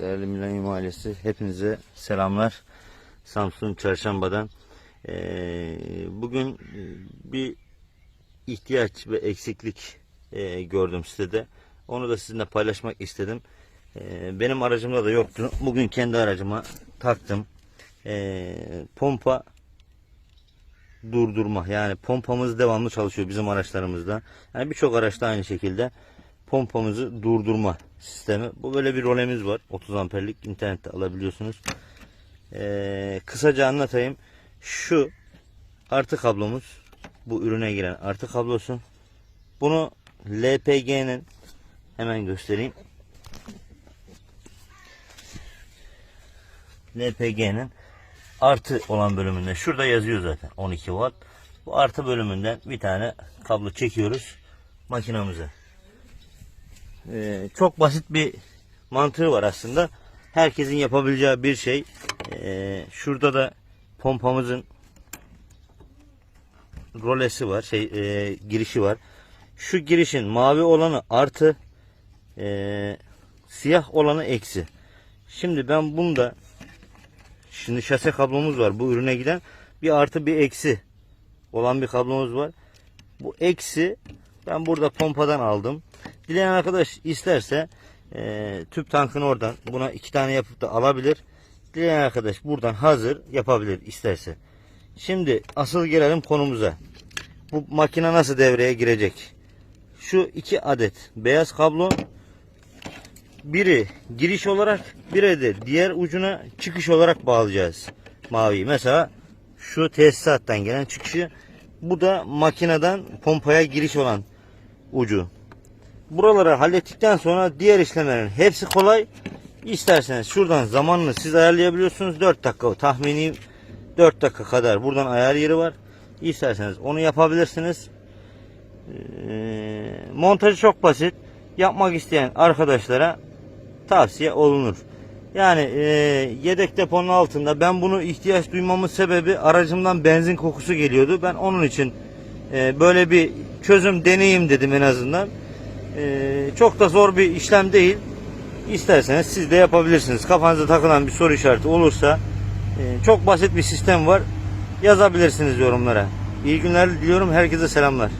Değerli Millennium ailesi hepinize selamlar. Samsun Çarşamba'dan. Ee, bugün e, bir ihtiyaç ve eksiklik e, gördüm sitede. Onu da sizinle paylaşmak istedim. Ee, benim aracımda da yoktu. Bugün kendi aracıma taktım. Ee, pompa durdurma yani pompamız devamlı çalışıyor bizim araçlarımızda. Yani birçok araçta aynı şekilde pompamızı durdurma sistemi. Bu böyle bir rolemiz var. 30 amperlik internette alabiliyorsunuz. Ee, kısaca anlatayım. Şu artı kablomuz bu ürüne giren artı kablosu. Bunu LPG'nin hemen göstereyim. LPG'nin artı olan bölümünde şurada yazıyor zaten 12 watt. Bu artı bölümünden bir tane kablo çekiyoruz makinamıza. Ee, çok basit bir mantığı var aslında. Herkesin yapabileceği bir şey. Ee, şurada da pompamızın rolesi var, şey e, girişi var. Şu girişin mavi olanı artı, e, siyah olanı eksi. Şimdi ben bunda Şimdi şase kablomuz var. Bu ürüne giden bir artı bir eksi olan bir kablomuz var. Bu eksi ben burada pompadan aldım. Dileyen arkadaş isterse e, tüp tankını oradan buna iki tane yapıp da alabilir. Dileyen arkadaş buradan hazır yapabilir isterse. Şimdi asıl gelelim konumuza. Bu makine nasıl devreye girecek? Şu iki adet beyaz kablo biri giriş olarak biri de diğer ucuna çıkış olarak bağlayacağız maviyi. Mesela şu tesisattan gelen çıkışı bu da makineden pompaya giriş olan ucu. Buraları hallettikten sonra diğer işlemlerin hepsi kolay. İsterseniz şuradan zamanını siz ayarlayabiliyorsunuz. 4 dakika tahmini 4 dakika kadar buradan ayar yeri var. İsterseniz onu yapabilirsiniz. Ee, montajı çok basit. Yapmak isteyen arkadaşlara tavsiye olunur. Yani e, yedek deponun altında ben bunu ihtiyaç duymamın sebebi aracımdan benzin kokusu geliyordu. Ben onun için e, böyle bir çözüm deneyim dedim en azından. E, çok da zor bir işlem değil. İsterseniz siz de yapabilirsiniz. Kafanıza takılan bir soru işareti olursa e, çok basit bir sistem var. Yazabilirsiniz yorumlara. İyi günler diliyorum. Herkese selamlar.